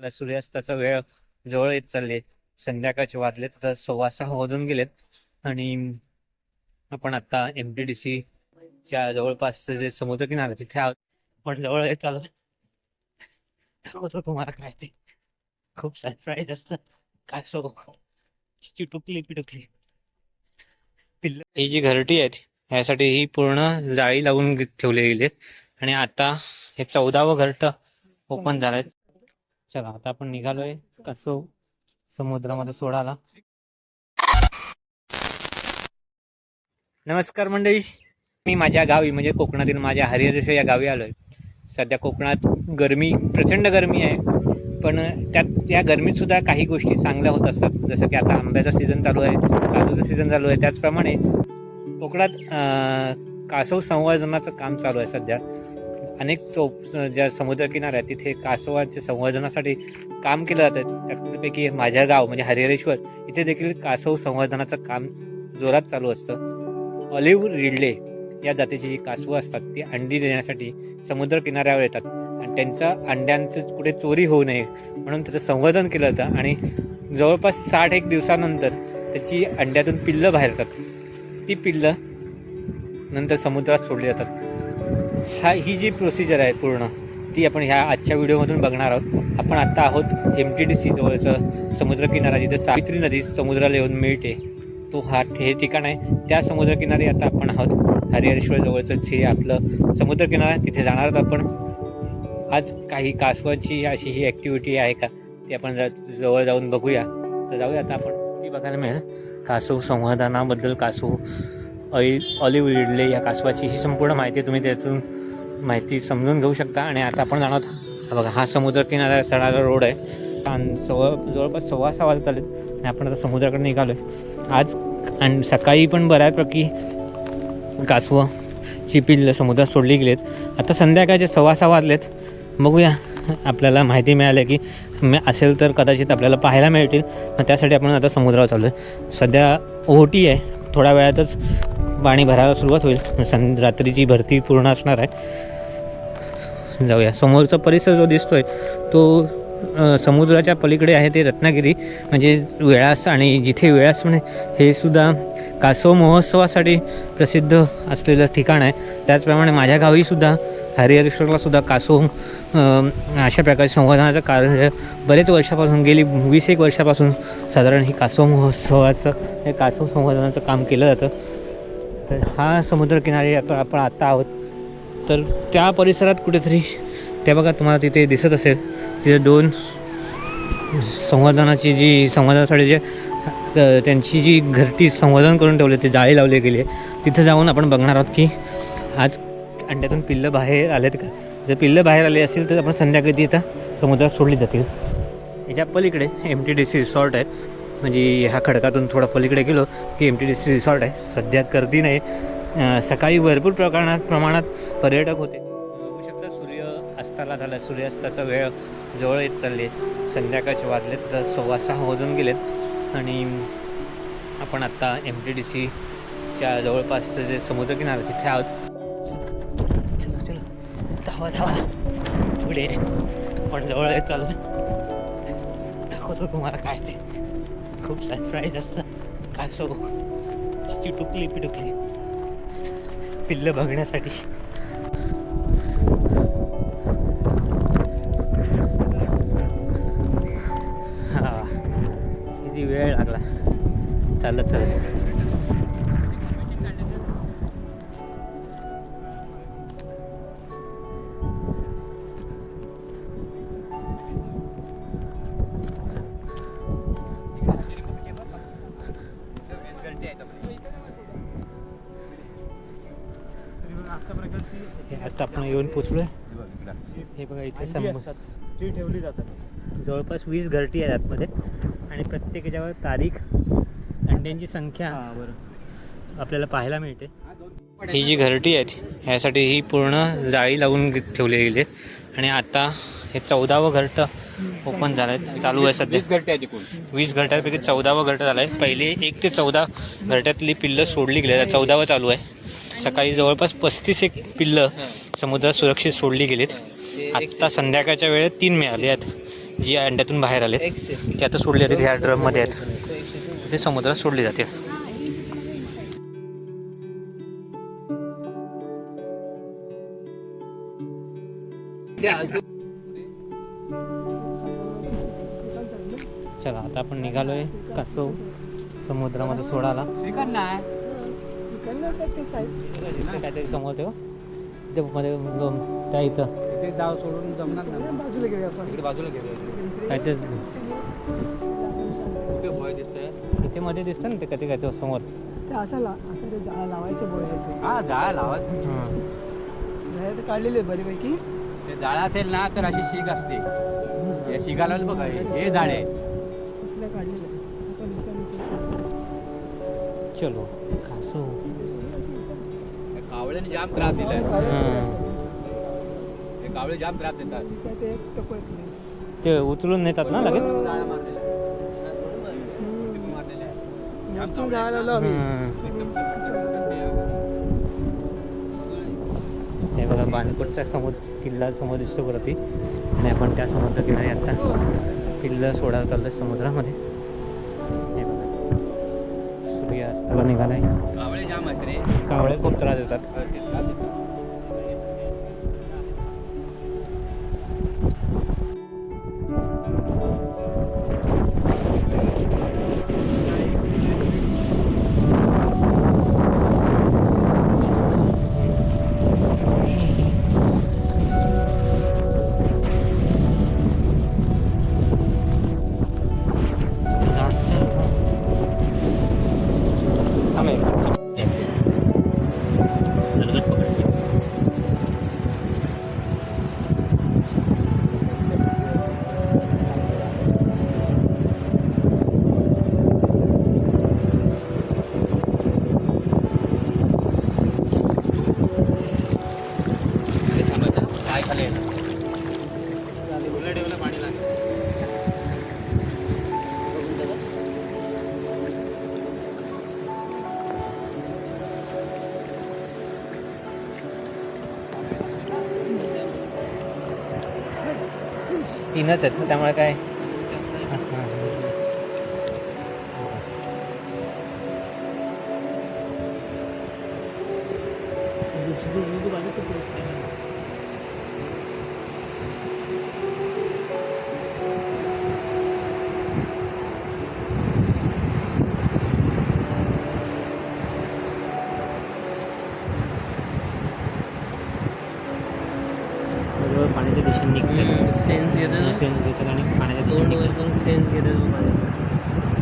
मला सूर्यास्ताचा वेळ जवळ येत चालले. संध्याकाळचे वाजलेत तर सव्वा सहा वाजून गेलेत. आणि आपण आता एम टी डी सी च्या जवळपास जे समुद्रकिनारा तिथे आहोत. पण जवळ येत आलो होतो तुम्हाला काय ते खूप सरप्राईज असत. काय सो चिटुकली पिटुकली पिल्ल ही जी घरटी आहेत ह्यासाठी ही पूर्ण जाळी लावून ठेवले ठेवली गेली आणि आता हे चौदावं घरट ओपन झालंय. चला आता आपण निघालोय कसो समुद्रामध्ये सोडायला. नमस्कार मंडळी मी माझ्या गावी म्हणजे कोकणातील माझ्या हरिहरेश्वर या गावी आलोय. सध्या कोकणात गरमी प्रचंड गरमी आहे. पण त्यात या गरमीत सुद्धा काही गोष्टी चांगल्या होत असतात. जसं की आता आंब्याचा सीझन चालू आहे काजूचा सीझन चालू आहे. त्याचप्रमाणे कोकणात कासव संवर्धनाचं काम चालू आहे सध्या. अनेक चौप ज्या समुद्रकिनारे आहेत तिथे कासवांच्या संवर्धनासाठी काम केलं जातं. त्यापैकी माझ्या गाव म्हणजे हरिहरेश्वर इथे देखील कासव संवर्धनाचं काम जोरात चालू असतं. ऑलिव्ह रिडले या जातीची जी कासवं असतात ती अंडी देण्यासाठी समुद्र किनाऱ्यावर येतात. आणि त्यांच्या अंड्यांचं कुठे चोरी होऊ नये म्हणून त्याचं संवर्धन केलं जातं. आणि जवळपास साठ एक दिवसानंतर त्याची अंड्यातून पिल्लं बाहेर येतात. ती पिल्लं नंतर समुद्रात सोडली जातात. हा ही जी प्रोसिजर आहे पूर्ण ती आपण ह्या आजच्या व्हिडिओमधून बघणार आहोत. आपण आत्ता आहोत एम टी डी सी जवळचं समुद्रकिनारा जिथे सावित्री नदी समुद्राला येऊन मिळते. तो हा हे ठिकाण आहे. त्या समुद्रकिनारी आता आपण आहोत. हरिहरेश्वर जवळचंच हे आपलं समुद्रकिनारा तिथे जाणार आहोत आपण. आज काही कासवाची अशी ही ॲक्टिव्हिटी आहे का ती आपण जवळ जाऊन बघूया. तर जाऊया आता आपण. ती बघायला मिळेल. कासव संवर्धनाबद्दल कासव ऑइ ऑलिव्ह रिडले या कासवाची ही संपूर्ण माहिती तुम्ही त्यातून माहिती समजून घेऊ शकता. आणि आता आपण जाणार बघा हा समुद्र किनारा चढायला रोड आहे. आणि सव्वा जवळपास सव्वा सहा वाजत आले आणि आपण आता समुद्राकडे निघालो आहे आज आणि सकाळी पण बऱ्यापैकी कासवं पिल्लं समुद्रात सोडली गेलेत. आता संध्याकाळचे सव्वा सहा वाजलेत. बघूया आपल्याला माहिती मिळाली की असेल तर कदाचित आपल्याला पाहायला मिळतील. मग त्यासाठी आपण आता समुद्रावर चाललो आहे सध्या ओहोटी आहे. थोड्या वेळातच पाणी भरायला सुरुवात होईल. सं रात्रीची भरती पूर्ण असणार आहे. जाऊया. समोरचा परिसर जो दिसतोय तो समुद्राच्या पलीकडे आहे ते रत्नागिरी. म्हणजे वेळास आणि जिथे वेळास म्हणे हे सुद्धा कासव महोत्सवासाठी प्रसिद्ध असलेलं ठिकाण आहे. त्याचप्रमाणे माझ्या गावीसुद्धा हरिहरेश्वरला सुद्धा कासव अशा प्रकारे संवर्धनाचं कार्य बरेच वर्षापासून गेली वीस एक वर्षापासून साधारण ही कासव महोत्सवाचं हे कासव संवर्धनाचं काम केलं जातं. तर हा समुद्रकिनारी आपण आपण आत्ता आहोत. तर त्या परिसरात कुठेतरी ते बघा तुम्हाला तिथे दिसत असेल तिथे दोन संवर्धनाची जी संवर्धनासाठी जे त्यांची जी घरटी संवर्धन करून ठेवले ते जाळी लावले गेले. तिथे जाऊन आपण बघणार आहोत की आज अंड्यातून पिल्लं बाहेर आलेत का? जर पिल्लं बाहेर आले असतील तर आपण संध्याकाळी ती आता समुद्रात सोडली जातील. याच्या पलीकडे M T D C resort आहे. म्हणजे ह्या खडकातून थोडा पलीकडे गेलो की M T D C resort आहे. सध्या गर्दी नाही. सकाळी भरपूर प्रमाणात प्रमाणात पर्यटक होते. बघू शकता सूर्य अस्ताला झाला. सूर्यास्ताचा वेळ जवळ येत चालले संध्याकाळचे वाजलेत तर सव्वा सहा वाजून गेलेत. आणि आपण आत्ता एम टी डी सीच्या जवळपास जे समुद्रकिनारा तिथे आहोत. चला चला. धावा धावा. पुढे. पण जवळ येत चालू दाखवतो तुम्हाला काय ते. खूप सरप्राईज असतं काय सो चिटुकली पिटुकली. पिल्लं बघण्यासाठी. हा. किती वेळ लागला. चालत चालत येऊन पोचलोय. हे बघा इथे ती ठेवली जातात. जवळपास वीस घरटी आहेत आतमध्ये. आणि प्रत्येक याच्यावर तारीख अंड्यांची संख्या बरं. आपल्याला पाहायला मिळते. ही जी घरटी आहेत ह्यासाठी ही पूर्ण जाळी लावून ठेवली गेली आहेत. आणि आता हे चौदावं घरट ओपन झालं आहे चालू आहे सध्या. वीस घरट्यापैकी चौदावं घरट झालं आहे पहिले एक ते चौदा घरट्यातली पिल्लं सोडली गेली आहेत. चौदावं चालू आहे. सकाळी जवळपास पस्तीस एक पिल्लं समुद्रात सुरक्षित सोडली गेलीत. आत्ता संध्याकाळच्या वेळेत तीन मिळाली आहेत जी अंड्यातून बाहेर आले ते आता सोडले जाते ह्या ड्रममध्ये आहेत. ते समुद्रात सोडले जाते चला आता आपण निघालोय कासव समुद्रामध्ये सोडायला. काहीतरी समोर ते मध्ये ग- त्या इथं. जाव सोडून जमणार नाही. बाजूला घेऊया आपण. इकडे बाजूला घेऊया काय तेच कुठे भय दिसतंय. इथे मध्ये दिसतं ना ते कधी काय ते समोर ते असं लावायचं हा जाळ्या लावायचं. हां काढलेले बऱ्यापैकी ते जाळं असेल ना तर अशी शीग असते. या शिगाला बघा हे जाळे. दुसऱ्या चलो या कावळ्याने जाम त्रास दिलाय. हां. हे कावळे जाम त्रास देतात. ते उचलून नेतात ना लगेच? जाळा मारलेला. आहे. आहे. जाळं लावलं बाणकोटचा समुद्र किल्ला समोर दिसतो वरती. आणि आपण त्या समुद्र किनारी आता किल्ला सोडायला चाललोय समुद्रामध्ये. हे बघा. सूर्य अस्ताला निघालाय. कावळे खूप त्रास देतात. काय खाली पाणी लागेल. तीनच आहेत ना त्यामुळे काय? सिंधू- सिंधू- सिंधू बाजू दिशेने निघतात सेन्स घेतात सेन्स घेतात आणि पाण्याच्या दिशेने निघतात सेन्स घेतात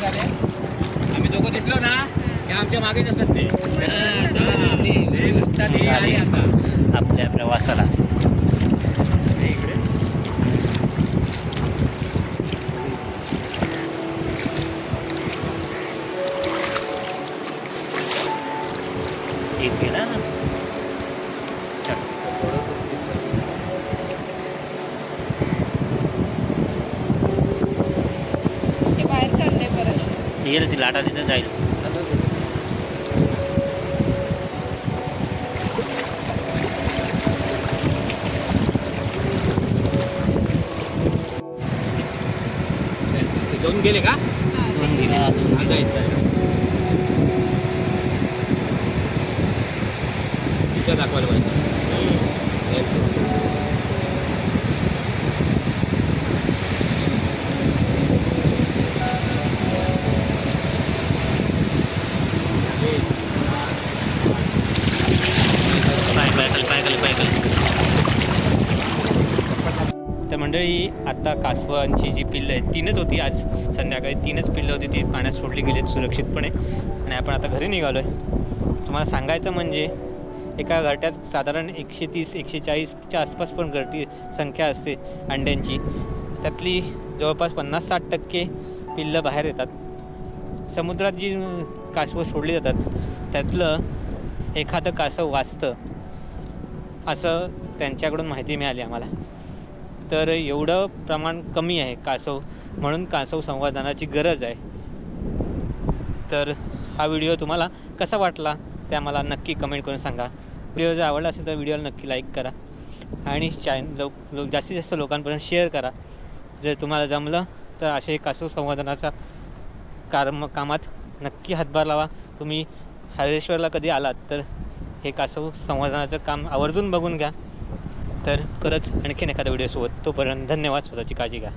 आम्ही दोघं दिसलो ना की आमच्या मागेच असतात ते आता ते आले आता. आपल्या प्रवासाला एक गेला ना? चल. बाहेर चाललंय परत. येईल ती लाटा तिथं जाईल. दोन गेले का? दोन गेले. आता इथं पिक्चर दाखवायला पाहिजे. तर मंडळी आता कासवांची जी पिल्लं आहेत तीनच होती आज. संध्याकाळी तीनच पिल्लं होती ती पाण्यात सोडली गेली आहेत सुरक्षितपणे. आणि आपण आता घरी निघालो आहे तुम्हाला सांगायचं म्हणजे एका घरट्यात साधारण एकशे तीस एकशे चाळीसच्या आसपास पण घरटी संख्या असते अंड्यांची. त्यातली जवळपास पन्नास साठ टक्के पिल्लं बाहेर येतात. समुद्रात जी कासवं सोडली जातात त्यातलं एखादं कासव वाचतं असं त्यांच्याकडून माहिती मिळाली आम्हाला. तर एवढं प्रमाण कमी आहे कासव म्हणून कासव संवर्धनाची गरज आहे. तर हा व्हिडिओ तुम्हाला कसा वाटला? ते आम्हाला नक्की कमेंट करून सांगा. व्हिडिओ जर आवडला असेल तर व्हिडिओला नक्की लाईक करा. आणि चॅन लोक लोक जास्तीत जास्त लोकांपर्यंत शेअर करा. जर तुम्हाला जमलं तर असे कासव संवर्धनाचा कार्म कामात नक्की हातभार लावा. तुम्ही हरेश्वरला कधी आलात तर हे कासव संवर्धनाचं काम आवर्जून बघून घ्या. तर खरंच आणखीन एखाद्या व्हिडिओसोबत तोपर्यंत धन्यवाद. स्वतःची काळजी घ्या.